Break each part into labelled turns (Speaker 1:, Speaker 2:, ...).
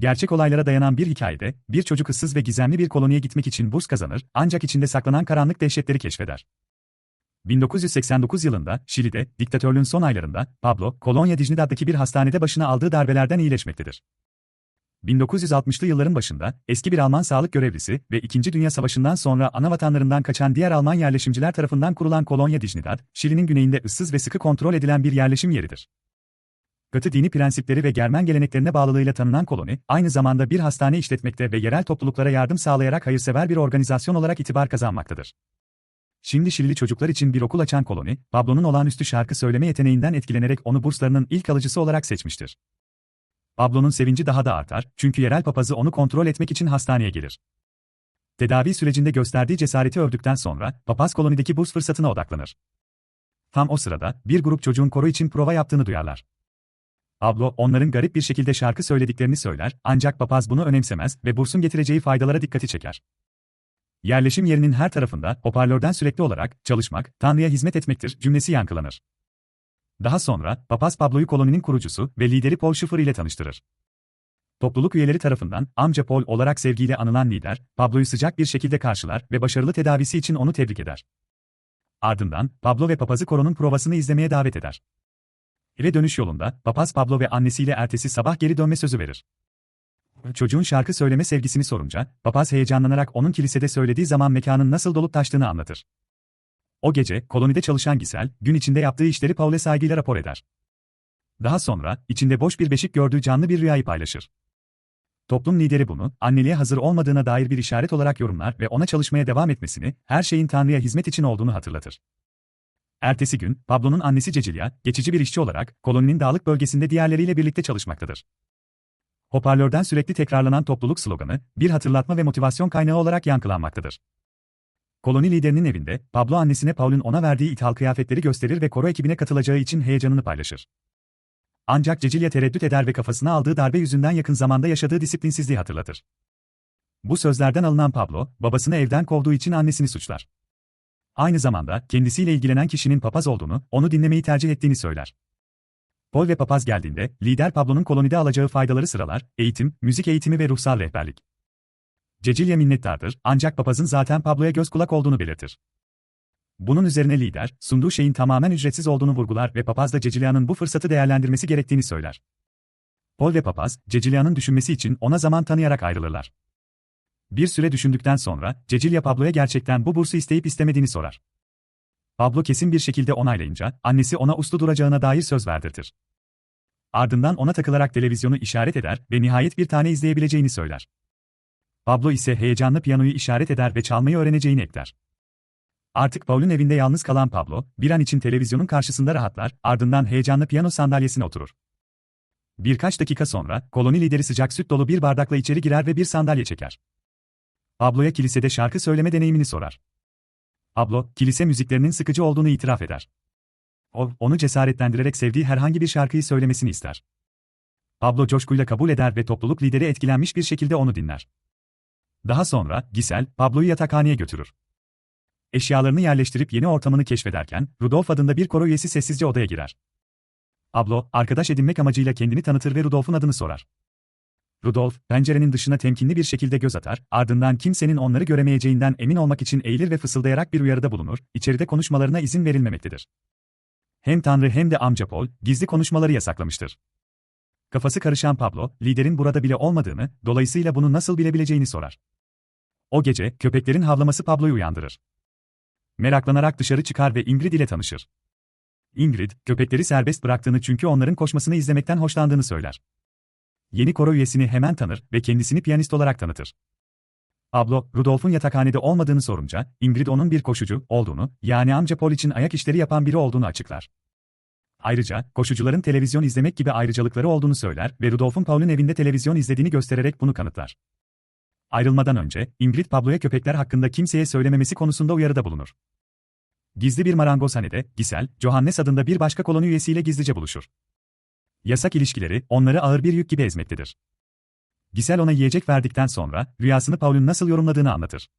Speaker 1: Gerçek olaylara dayanan bir hikayede, bir çocuk ıssız ve gizemli bir koloniye gitmek için burs kazanır, ancak içinde saklanan karanlık dehşetleri keşfeder. 1989 yılında, Şili'de, diktatörlüğün son aylarında, Pablo, Kolonya Dignidad'daki bir hastanede başına aldığı darbelerden iyileşmektedir. 1960'lı yılların başında, eski bir Alman sağlık görevlisi ve İkinci Dünya Savaşı'ndan sonra ana vatanlarından kaçan diğer Alman yerleşimciler tarafından kurulan Kolonya Dignidad, Şili'nin güneyinde ıssız ve sıkı kontrol edilen bir yerleşim yeridir. Katı dini prensipleri ve Germen geleneklerine bağlılığıyla tanınan koloni, aynı zamanda bir hastane işletmekte ve yerel topluluklara yardım sağlayarak hayırsever bir organizasyon olarak itibar kazanmaktadır. Şimdi Şilili çocuklar için bir okul açan koloni, Pablo'nun olağanüstü şarkı söyleme yeteneğinden etkilenerek onu burslarının ilk alıcısı olarak seçmiştir. Pablo'nun sevinci daha da artar, çünkü yerel papazı onu kontrol etmek için hastaneye gelir. Tedavi sürecinde gösterdiği cesareti övdükten sonra, papaz kolonideki burs fırsatına odaklanır. Tam o sırada, bir grup çocuğun koro için prova yaptığını duyarlar. Pablo, onların garip bir şekilde şarkı söylediklerini söyler, ancak papaz bunu önemsemez ve bursun getireceği faydalara dikkati çeker. Yerleşim yerinin her tarafında, hoparlörden sürekli olarak, çalışmak, Tanrı'ya hizmet etmektir cümlesi yankılanır. Daha sonra, papaz Pablo'yu koloninin kurucusu ve lideri Paul Schiffer ile tanıştırır. Topluluk üyeleri tarafından, amca Paul olarak sevgiyle anılan lider, Pablo'yu sıcak bir şekilde karşılar ve başarılı tedavisi için onu tebrik eder. Ardından, Pablo ve papazı koronun provasını izlemeye davet eder. Eve dönüş yolunda, papaz Pablo ve annesiyle ertesi sabah geri dönme sözü verir. Çocuğun şarkı söyleme sevgisini sorunca, papaz heyecanlanarak onun kilisede söylediği zaman mekanın nasıl dolup taştığını anlatır. O gece, kolonide çalışan Gisel, gün içinde yaptığı işleri Paul'e saygıyla rapor eder. Daha sonra, içinde boş bir beşik gördüğü canlı bir rüyayı paylaşır. Toplum lideri bunu, anneliğe hazır olmadığına dair bir işaret olarak yorumlar ve ona çalışmaya devam etmesini, her şeyin Tanrı'ya hizmet için olduğunu hatırlatır. Ertesi gün, Pablo'nun annesi Cecilia, geçici bir işçi olarak, koloninin dağlık bölgesinde diğerleriyle birlikte çalışmaktadır. Hoparlörden sürekli tekrarlanan topluluk sloganı, bir hatırlatma ve motivasyon kaynağı olarak yankılanmaktadır. Koloni liderinin evinde, Pablo annesine Paul'un ona verdiği ithal kıyafetleri gösterir ve koro ekibine katılacağı için heyecanını paylaşır. Ancak Cecilia tereddüt eder ve kafasına aldığı darbe yüzünden yakın zamanda yaşadığı disiplinsizliği hatırlatır. Bu sözlerden alınan Pablo, babasını evden kovduğu için annesini suçlar. Aynı zamanda, kendisiyle ilgilenen kişinin papaz olduğunu, onu dinlemeyi tercih ettiğini söyler. Paul ve papaz geldiğinde, lider Pablo'nun kolonide alacağı faydaları sıralar, eğitim, müzik eğitimi ve ruhsal rehberlik. Cecilia minnettardır, ancak papazın zaten Pablo'ya göz kulak olduğunu belirtir. Bunun üzerine lider, sunduğu şeyin tamamen ücretsiz olduğunu vurgular ve papaz da Cecilia'nın bu fırsatı değerlendirmesi gerektiğini söyler. Paul ve papaz, Cecilia'nın düşünmesi için ona zaman tanıyarak ayrılırlar. Bir süre düşündükten sonra, Cecilia Pablo'ya gerçekten bu bursu isteyip istemediğini sorar. Pablo kesin bir şekilde onaylayınca, annesi ona uslu duracağına dair söz verdirtir. Ardından ona takılarak televizyonu işaret eder ve nihayet bir tane izleyebileceğini söyler. Pablo ise heyecanlı piyanoyu işaret eder ve çalmayı öğreneceğini ekler. Artık Paul'un evinde yalnız kalan Pablo, bir an için televizyonun karşısında rahatlar, ardından heyecanlı piyano sandalyesine oturur. Birkaç dakika sonra, koloni lideri sıcak süt dolu bir bardakla içeri girer ve bir sandalye çeker. Pablo'ya kilisede şarkı söyleme deneyimini sorar. Pablo, kilise müziklerinin sıkıcı olduğunu itiraf eder. O, onu cesaretlendirerek sevdiği herhangi bir şarkıyı söylemesini ister. Pablo coşkuyla kabul eder ve topluluk lideri etkilenmiş bir şekilde onu dinler. Daha sonra, Gisel, Pablo'yu yatakhaneye götürür. Eşyalarını yerleştirip yeni ortamını keşfederken, Rudolf adında bir koro üyesi sessizce odaya girer. Pablo, arkadaş edinmek amacıyla kendini tanıtır ve Rudolf'un adını sorar. Rudolf, pencerenin dışına temkinli bir şekilde göz atar, ardından kimsenin onları göremeyeceğinden emin olmak için eğilir ve fısıldayarak bir uyarıda bulunur, içeride konuşmalarına izin verilmemektedir. Hem Tanrı hem de amca Paul, gizli konuşmaları yasaklamıştır. Kafası karışan Pablo, liderin burada bile olmadığını, dolayısıyla bunu nasıl bilebileceğini sorar. O gece, köpeklerin havlaması Pablo'yu uyandırır. Meraklanarak dışarı çıkar ve Ingrid ile tanışır. Ingrid, köpekleri serbest bıraktığını çünkü onların koşmasını izlemekten hoşlandığını söyler. Yeni koro üyesini hemen tanır ve kendisini piyanist olarak tanıtır. Pablo, Rudolf'un yatakhanede olmadığını sorunca, Ingrid onun bir koşucu olduğunu, yani amca Paul için ayak işleri yapan biri olduğunu açıklar. Ayrıca, koşucuların televizyon izlemek gibi ayrıcalıkları olduğunu söyler ve Rudolf'un Paul'un evinde televizyon izlediğini göstererek bunu kanıtlar. Ayrılmadan önce, Ingrid Pablo'ya köpekler hakkında kimseye söylememesi konusunda uyarıda bulunur. Gizli bir marangozhanede, Gisel, Johannes adında bir başka koloni üyesiyle gizlice buluşur. Yasak ilişkileri, onları ağır bir yük gibi ezmektedir. Gisel ona yiyecek verdikten sonra, rüyasını Paul'un nasıl yorumladığını anlatır.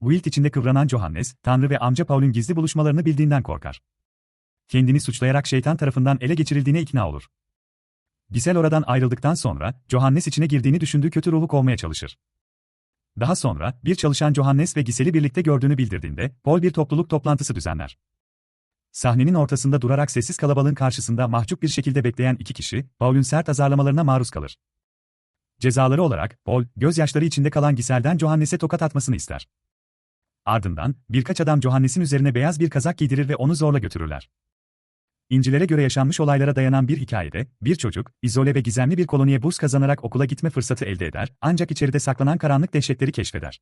Speaker 1: Wild içinde kıvranan Johannes, Tanrı ve amca Paul'un gizli buluşmalarını bildiğinden korkar. Kendini suçlayarak şeytan tarafından ele geçirildiğine ikna olur. Giselle oradan ayrıldıktan sonra, Johannes içine girdiğini düşündüğü kötü ruhu kovmaya çalışır. Daha sonra, bir çalışan Johannes ve Gisel'i birlikte gördüğünü bildirdiğinde, Paul bir topluluk toplantısı düzenler. Sahnenin ortasında durarak sessiz kalabalığın karşısında mahcup bir şekilde bekleyen iki kişi, Paul'ün sert azarlamalarına maruz kalır. Cezaları olarak, Paul, gözyaşları içinde kalan Gisel'den Johannes'e tokat atmasını ister. Ardından, birkaç adam Johannes'in üzerine beyaz bir kazak giydirir ve onu zorla götürürler. İncilere göre yaşanmış olaylara dayanan bir hikayede, bir çocuk, izole ve gizemli bir koloniye burs kazanarak okula gitme fırsatı elde eder, ancak içeride saklanan karanlık dehşetleri keşfeder.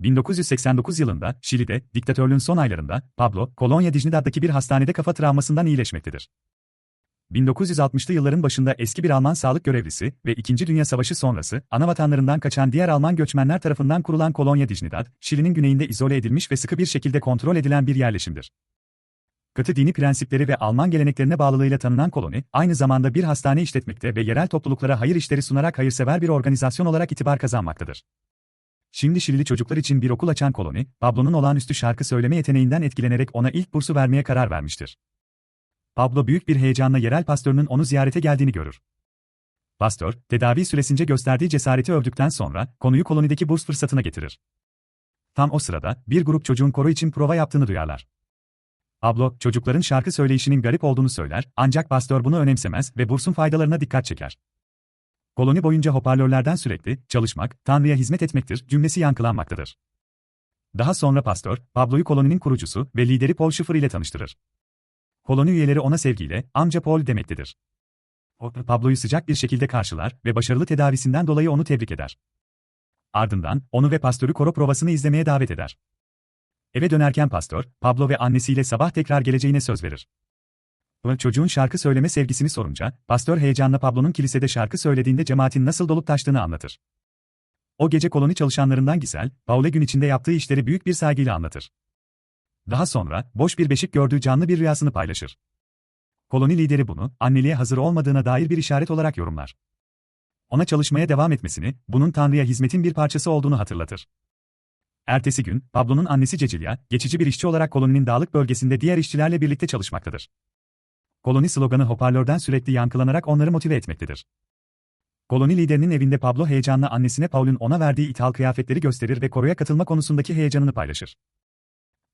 Speaker 1: 1989 yılında, Şili'de, diktatörlüğün son aylarında, Pablo, Kolonya Dignidad'daki bir hastanede kafa travmasından iyileşmektedir. 1960'lı yılların başında eski bir Alman sağlık görevlisi ve İkinci Dünya Savaşı sonrası, ana vatanlarından kaçan diğer Alman göçmenler tarafından kurulan Kolonya Dignidad, Şili'nin güneyinde izole edilmiş ve sıkı bir şekilde kontrol edilen bir yerleşimdir. Katı dini prensipleri ve Alman geleneklerine bağlılığıyla tanınan koloni, aynı zamanda bir hastane işletmekte ve yerel topluluklara hayır işleri sunarak hayırsever bir organizasyon olarak itibar kazanmaktadır. Şimdi Şilili çocuklar için bir okul açan koloni, Pablo'nun olağanüstü şarkı söyleme yeteneğinden etkilenerek ona ilk bursu vermeye karar vermiştir. Pablo büyük bir heyecanla yerel pastörünün onu ziyarete geldiğini görür. Pastör, tedavi süresince gösterdiği cesareti övdükten sonra, konuyu kolonideki burs fırsatına getirir. Tam o sırada, bir grup çocuğun koro için prova yaptığını duyarlar. Pablo, çocukların şarkı söyleyişinin garip olduğunu söyler, ancak pastör bunu önemsemez ve bursun faydalarına dikkat çeker. Koloni boyunca hoparlörlerden sürekli, çalışmak, Tanrı'ya hizmet etmektir cümlesi yankılanmaktadır. Daha sonra pastör, Pablo'yu koloninin kurucusu ve lideri Paul Schiffer ile tanıştırır. Koloni üyeleri ona sevgiyle, amca Paul demektedir. O, Pablo'yu sıcak bir şekilde karşılar ve başarılı tedavisinden dolayı onu tebrik eder. Ardından, onu ve pastörü koro provasını izlemeye davet eder. Eve dönerken pastör, Pablo ve annesiyle sabah tekrar geleceğine söz verir. Çocuğun şarkı söyleme sevgisini sorunca, pastör heyecanla Pablo'nun kilisede şarkı söylediğinde cemaatin nasıl dolup taştığını anlatır. O gece koloni çalışanlarından Gisel, Paul'e gün içinde yaptığı işleri büyük bir saygıyla anlatır. Daha sonra, boş bir beşik gördüğü canlı bir rüyasını paylaşır. Koloni lideri bunu, anneliğe hazır olmadığına dair bir işaret olarak yorumlar. Ona çalışmaya devam etmesini, bunun Tanrı'ya hizmetin bir parçası olduğunu hatırlatır. Ertesi gün, Pablo'nun annesi Cecilia, geçici bir işçi olarak koloninin dağlık bölgesinde diğer işçilerle birlikte çalışmaktadır. Koloni sloganı hoparlörden sürekli yankılanarak onları motive etmektedir. Koloni liderinin evinde Pablo heyecanla annesine Paul'un ona verdiği ithal kıyafetleri gösterir ve koroya katılma konusundaki heyecanını paylaşır.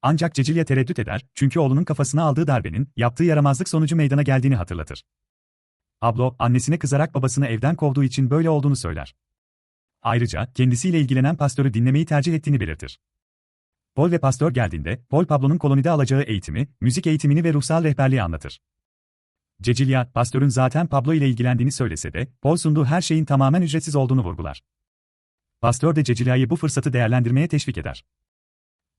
Speaker 1: Ancak Cecilia tereddüt eder, çünkü oğlunun kafasına aldığı darbenin, yaptığı yaramazlık sonucu meydana geldiğini hatırlatır. Pablo, annesine kızarak babasını evden kovduğu için böyle olduğunu söyler. Ayrıca, kendisiyle ilgilenen pastörü dinlemeyi tercih ettiğini belirtir. Paul ve pastör geldiğinde, Paul Pablo'nun kolonide alacağı eğitimi, müzik eğitimini ve ruhsal rehberliği anlatır. Cecilia, pastörün zaten Pablo ile ilgilendiğini söylese de, Paul sunduğu her şeyin tamamen ücretsiz olduğunu vurgular. Pastör de Cecilia'yı bu fırsatı değerlendirmeye teşvik eder.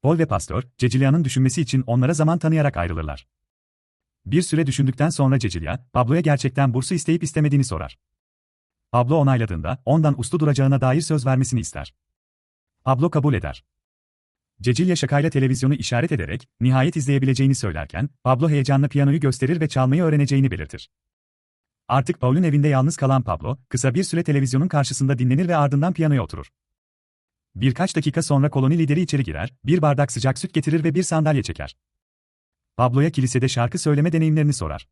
Speaker 1: Paul ve pastör, Cecilia'nın düşünmesi için onlara zaman tanıyarak ayrılırlar. Bir süre düşündükten sonra Cecilia, Pablo'ya gerçekten bursu isteyip istemediğini sorar. Pablo onayladığında, ondan uslu duracağına dair söz vermesini ister. Pablo kabul eder. Cecilia şakayla televizyonu işaret ederek, nihayet izleyebileceğini söylerken, Pablo heyecanla piyanoyu gösterir ve çalmayı öğreneceğini belirtir. Artık Paul'un evinde yalnız kalan Pablo, kısa bir süre televizyonun karşısında dinlenir ve ardından piyanoya oturur. Birkaç dakika sonra koloni lideri içeri girer, bir bardak sıcak süt getirir ve bir sandalye çeker. Pablo'ya kilisede şarkı söyleme deneyimlerini sorar.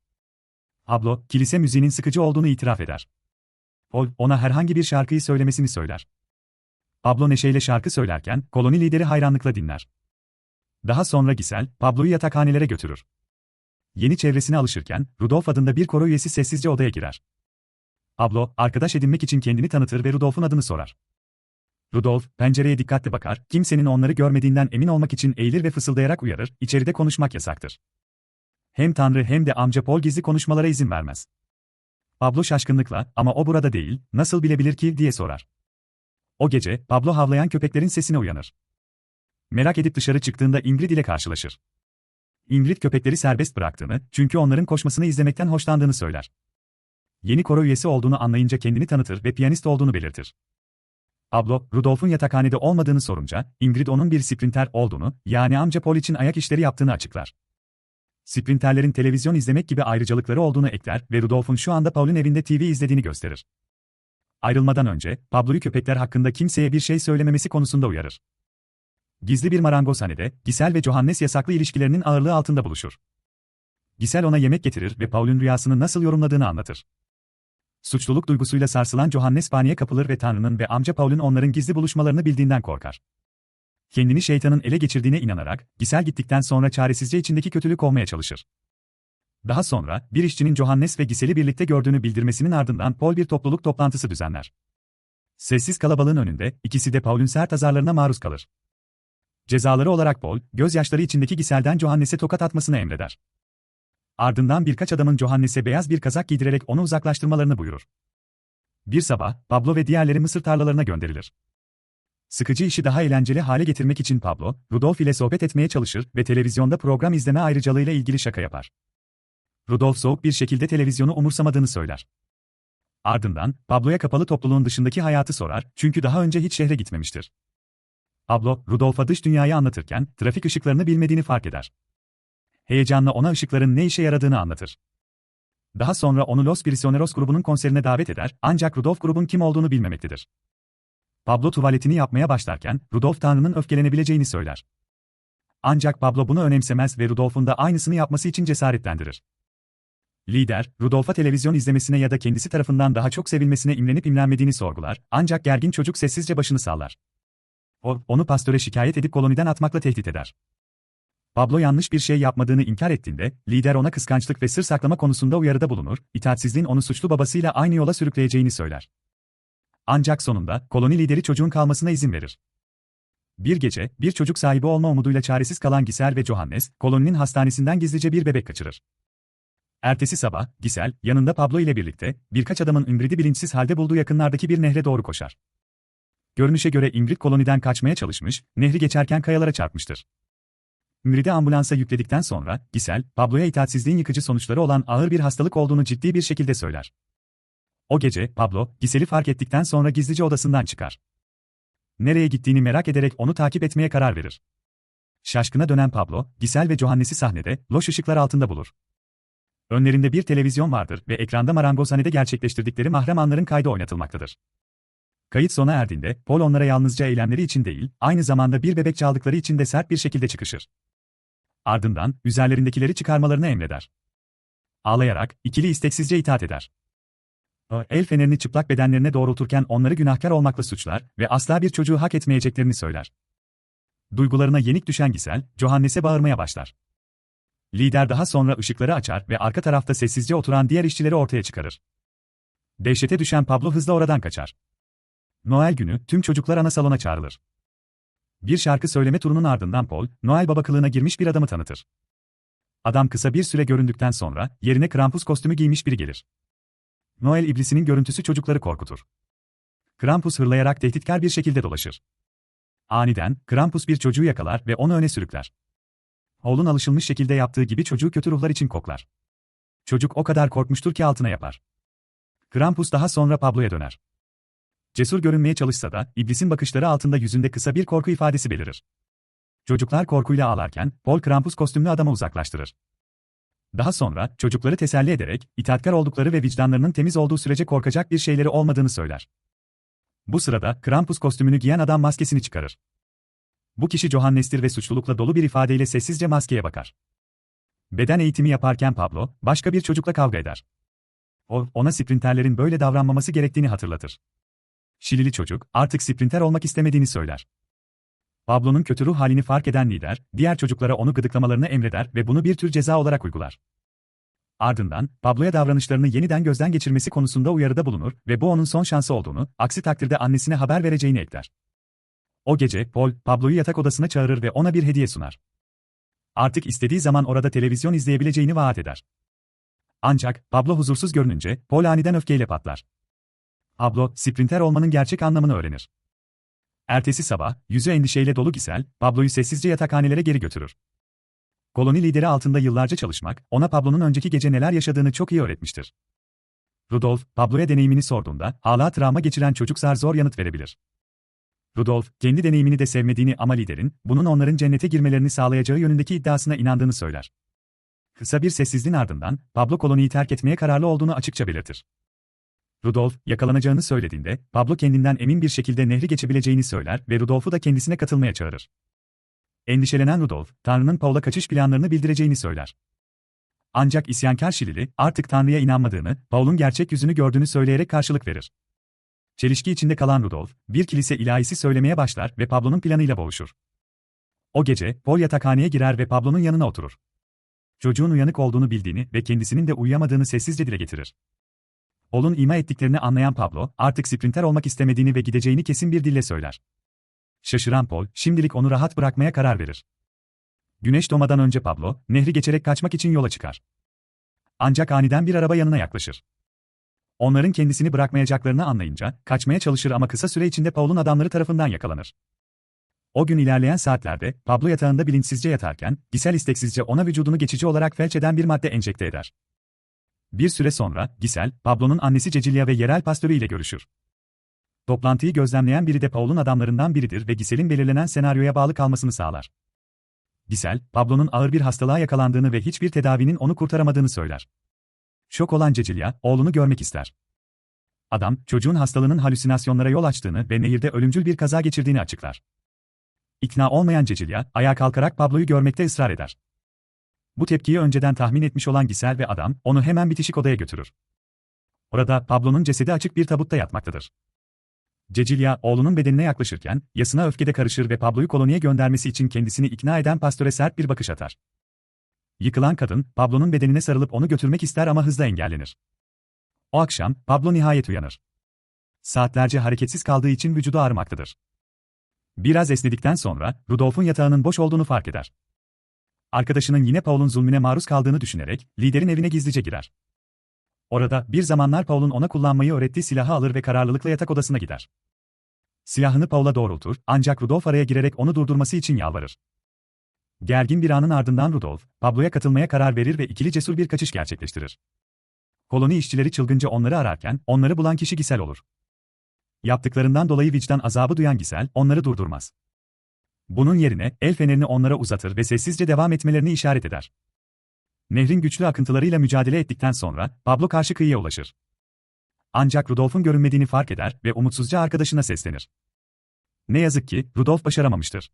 Speaker 1: Pablo, kilise müziğinin sıkıcı olduğunu itiraf eder. Paul, ona herhangi bir şarkıyı söylemesini söyler. Pablo neşeyle şarkı söylerken, koloni lideri hayranlıkla dinler. Daha sonra Gisel, Pablo'yu yatakhanelere götürür. Yeni çevresine alışırken, Rudolf adında bir koro üyesi sessizce odaya girer. Pablo, arkadaş edinmek için kendini tanıtır ve Rudolf'un adını sorar. Rudolf, pencereye dikkatli bakar, kimsenin onları görmediğinden emin olmak için eğilir ve fısıldayarak uyarır, içeride konuşmak yasaktır. Hem Tanrı hem de amca Paul gizli konuşmalara izin vermez. Pablo şaşkınlıkla, ama o burada değil, nasıl bilebilir ki, diye sorar. O gece, Pablo havlayan köpeklerin sesine uyanır. Merak edip dışarı çıktığında Ingrid ile karşılaşır. Ingrid köpekleri serbest bıraktığını, çünkü onların koşmasını izlemekten hoşlandığını söyler. Yeni koro üyesi olduğunu anlayınca kendini tanıtır ve piyanist olduğunu belirtir. Pablo, Rudolf'un yatakhanede olmadığını sorunca, Ingrid onun bir sprinter olduğunu, yani amca Paul için ayak işleri yaptığını açıklar. Sprinterlerin televizyon izlemek gibi ayrıcalıkları olduğunu ekler ve Rudolf'un şu anda Paul'un evinde TV izlediğini gösterir. Ayrılmadan önce, Pablo'yu köpekler hakkında kimseye bir şey söylememesi konusunda uyarır. Gizli bir marangozhanede, Gisel ve Johannes yasaklı ilişkilerinin ağırlığı altında buluşur. Gisel ona yemek getirir ve Paul'ün rüyasını nasıl yorumladığını anlatır. Suçluluk duygusuyla sarsılan Johannes paniğe kapılır ve Tanrı'nın ve amca Paul'un onların gizli buluşmalarını bildiğinden korkar. Kendini şeytanın ele geçirdiğine inanarak, Gisel gittikten sonra çaresizce içindeki kötülüğü kovmaya çalışır. Daha sonra, bir işçinin Johannes ve Gisel'i birlikte gördüğünü bildirmesinin ardından Paul bir topluluk toplantısı düzenler. Sessiz kalabalığın önünde, ikisi de Paul'ün sert azarlarına maruz kalır. Cezaları olarak Paul, gözyaşları içindeki Gisel'den Johannes'e tokat atmasını emreder. Ardından birkaç adamın Johannes'e beyaz bir kazak giydirerek onu uzaklaştırmalarını buyurur. Bir sabah, Pablo ve diğerleri Mısır tarlalarına gönderilir. Sıkıcı işi daha eğlenceli hale getirmek için Pablo, Rudolf ile sohbet etmeye çalışır ve televizyonda program izleme ayrıcalığıyla ilgili şaka yapar. Rudolf soğuk bir şekilde televizyonu umursamadığını söyler. Ardından, Pablo'ya kapalı topluluğun dışındaki hayatı sorar, çünkü daha önce hiç şehre gitmemiştir. Pablo, Rudolf'a dış dünyayı anlatırken, trafik ışıklarını bilmediğini fark eder. Heyecanla ona ışıkların ne işe yaradığını anlatır. Daha sonra onu Los Prisioneros grubunun konserine davet eder, ancak Rudolf grubun kim olduğunu bilmemektedir. Pablo tuvaletini yapmaya başlarken, Rudolf Tanrı'nın öfkelenebileceğini söyler. Ancak Pablo bunu önemsemez ve Rudolf'un da aynısını yapması için cesaretlendirir. Lider, Rudolf'a televizyon izlemesine ya da kendisi tarafından daha çok sevilmesine imlenip imlenmediğini sorgular, ancak gergin çocuk sessizce başını sallar. O, onu pastöre şikayet edip koloniden atmakla tehdit eder. Pablo yanlış bir şey yapmadığını inkar ettiğinde, lider ona kıskançlık ve sır saklama konusunda uyarıda bulunur, itaatsizliğin onu suçlu babasıyla aynı yola sürükleyeceğini söyler. Ancak sonunda, koloni lideri çocuğun kalmasına izin verir. Bir gece, bir çocuk sahibi olma umuduyla çaresiz kalan Gisel ve Johannes, koloninin hastanesinden gizlice bir bebek kaçırır. Ertesi sabah, Gisel, yanında Pablo ile birlikte, birkaç adamın Ingrid'i bilinçsiz halde bulduğu yakınlardaki bir nehre doğru koşar. Görünüşe göre Ingrid koloniden kaçmaya çalışmış, nehri geçerken kayalara çarpmıştır. Ingrid'i ambulansa yükledikten sonra, Gisel, Pablo'ya itaatsizliğin yıkıcı sonuçları olan ağır bir hastalık olduğunu ciddi bir şekilde söyler. O gece, Pablo, Gisel'i fark ettikten sonra gizlice odasından çıkar. Nereye gittiğini merak ederek onu takip etmeye karar verir. Şaşkına dönen Pablo, Gisel ve Johannes'i sahnede, loş ışıklar altında bulur. Önlerinde bir televizyon vardır ve ekranda marangozhanede gerçekleştirdikleri mahrem anların kaydı oynatılmaktadır. Kayıt sona erdiğinde, Paul onlara yalnızca eylemleri için değil, aynı zamanda bir bebek çaldıkları için de sert bir şekilde çıkışır. Ardından, üzerlerindekileri çıkarmalarını emreder. Ağlayarak, ikili isteksizce itaat eder. O, el fenerini çıplak bedenlerine doğrulturken onları günahkar olmakla suçlar ve asla bir çocuğu hak etmeyeceklerini söyler. Duygularına yenik düşen Gisel, Johannes'e bağırmaya başlar. Lider daha sonra ışıkları açar ve arka tarafta sessizce oturan diğer işçileri ortaya çıkarır. Dehşete düşen Pablo hızla oradan kaçar. Noel günü tüm çocuklar ana salona çağrılır. Bir şarkı söyleme turunun ardından Paul, Noel baba kılığına girmiş bir adamı tanıtır. Adam kısa bir süre göründükten sonra yerine Krampus kostümü giymiş biri gelir. Noel iblisinin görüntüsü çocukları korkutur. Krampus hırlayarak tehditkar bir şekilde dolaşır. Aniden, Krampus bir çocuğu yakalar ve onu öne sürükler. Oğlun alışılmış şekilde yaptığı gibi çocuğu kötü ruhlar için koklar. Çocuk o kadar korkmuştur ki altına yapar. Krampus daha sonra Pablo'ya döner. Cesur görünmeye çalışsa da, iblisin bakışları altında yüzünde kısa bir korku ifadesi belirir. Çocuklar korkuyla ağlarken, Paul Krampus kostümlü adamı uzaklaştırır. Daha sonra, çocukları teselli ederek, itaatkar oldukları ve vicdanlarının temiz olduğu sürece korkacak bir şeyleri olmadığını söyler. Bu sırada, Krampus kostümünü giyen adam maskesini çıkarır. Bu kişi Johannes'tir ve suçlulukla dolu bir ifadeyle sessizce maskeye bakar. Beden eğitimi yaparken Pablo, başka bir çocukla kavga eder. O, ona sprinterlerin böyle davranmaması gerektiğini hatırlatır. Şilili çocuk, artık sprinter olmak istemediğini söyler. Pablo'nun kötü ruh halini fark eden lider, diğer çocuklara onu gıdıklamalarını emreder ve bunu bir tür ceza olarak uygular. Ardından, Pablo'ya davranışlarını yeniden gözden geçirmesi konusunda uyarıda bulunur ve bu onun son şansı olduğunu, aksi takdirde annesine haber vereceğini ekler. O gece, Paul, Pablo'yu yatak odasına çağırır ve ona bir hediye sunar. Artık istediği zaman orada televizyon izleyebileceğini vaat eder. Ancak, Pablo huzursuz görününce, Paul aniden öfkeyle patlar. Pablo, sprinter olmanın gerçek anlamını öğrenir. Ertesi sabah, yüzü endişeyle dolu Gisel, Pablo'yu sessizce yatakhanelere geri götürür. Koloni lideri altında yıllarca çalışmak, ona Pablo'nun önceki gece neler yaşadığını çok iyi öğretmiştir. Rudolf, Pablo'ya deneyimini sorduğunda, hala travma geçiren çocuk zar zor yanıt verebilir. Rudolf, kendi deneyimini de sevmediğini ama liderin, bunun onların cennete girmelerini sağlayacağı yönündeki iddiasına inandığını söyler. Kısa bir sessizliğin ardından, Pablo koloniyi terk etmeye kararlı olduğunu açıkça belirtir. Rudolf, yakalanacağını söylediğinde, Pablo kendinden emin bir şekilde nehri geçebileceğini söyler ve Rudolf'u da kendisine katılmaya çağırır. Endişelenen Rudolf, Tanrı'nın Paul'a kaçış planlarını bildireceğini söyler. Ancak isyankar Şilili, artık Tanrı'ya inanmadığını, Paul'un gerçek yüzünü gördüğünü söyleyerek karşılık verir. Çelişki içinde kalan Rudolf, bir kilise ilahisi söylemeye başlar ve Pablo'nun planıyla boğuşur. O gece, Paul yatakhaneye girer ve Pablo'nun yanına oturur. Çocuğun uyanık olduğunu bildiğini ve kendisinin de uyuyamadığını sessizce dile getirir. Paul'un ima ettiklerini anlayan Pablo, artık sprinter olmak istemediğini ve gideceğini kesin bir dille söyler. Şaşıran Paul, şimdilik onu rahat bırakmaya karar verir. Güneş doğmadan önce Pablo, nehri geçerek kaçmak için yola çıkar. Ancak aniden bir araba yanına yaklaşır. Onların kendisini bırakmayacaklarını anlayınca, kaçmaya çalışır ama kısa süre içinde Paul'un adamları tarafından yakalanır. O gün ilerleyen saatlerde, Pablo yatağında bilinçsizce yatarken, Gisel isteksizce ona vücudunu geçici olarak felç eden bir madde enjekte eder. Bir süre sonra, Gisel, Pablo'nun annesi Cecilia ve yerel pastörü ile görüşür. Toplantıyı gözlemleyen biri de Paul'un adamlarından biridir ve Gisel'in belirlenen senaryoya bağlı kalmasını sağlar. Gisel, Pablo'nun ağır bir hastalığa yakalandığını ve hiçbir tedavinin onu kurtaramadığını söyler. Şok olan Cecilia, oğlunu görmek ister. Adam, çocuğun hastalığının halüsinasyonlara yol açtığını ve nehirde ölümcül bir kaza geçirdiğini açıklar. İkna olmayan Cecilia, ayağa kalkarak Pablo'yu görmekte ısrar eder. Bu tepkiyi önceden tahmin etmiş olan Gisel ve adam, onu hemen bitişik odaya götürür. Orada Pablo'nun cesedi açık bir tabutta yatmaktadır. Cecilia, oğlunun bedenine yaklaşırken, yasına öfkede karışır ve Pablo'yu koloniye göndermesi için kendisini ikna eden pastöre sert bir bakış atar. Yıkılan kadın, Pablo'nun bedenine sarılıp onu götürmek ister ama hızla engellenir. O akşam, Pablo nihayet uyanır. Saatlerce hareketsiz kaldığı için vücudu ağrımaktadır. Biraz esnedikten sonra, Rudolf'un yatağının boş olduğunu fark eder. Arkadaşının yine Paul'un zulmüne maruz kaldığını düşünerek, liderin evine gizlice girer. Orada, bir zamanlar Paul'un ona kullanmayı öğrettiği silahı alır ve kararlılıkla yatak odasına gider. Silahını Paul'a doğrultur, ancak Rudolf araya girerek onu durdurması için yalvarır. Gergin bir anın ardından Rudolf, Pablo'ya katılmaya karar verir ve ikili cesur bir kaçış gerçekleştirir. Koloni işçileri çılgınca onları ararken, onları bulan kişi Gisel olur. Yaptıklarından dolayı vicdan azabı duyan Gisel, onları durdurmaz. Bunun yerine, el fenerini onlara uzatır ve sessizce devam etmelerini işaret eder. Nehrin güçlü akıntılarıyla mücadele ettikten sonra, Pablo karşı kıyıya ulaşır. Ancak Rudolf'un görünmediğini fark eder ve umutsuzca arkadaşına seslenir. Ne yazık ki, Rudolf başaramamıştır.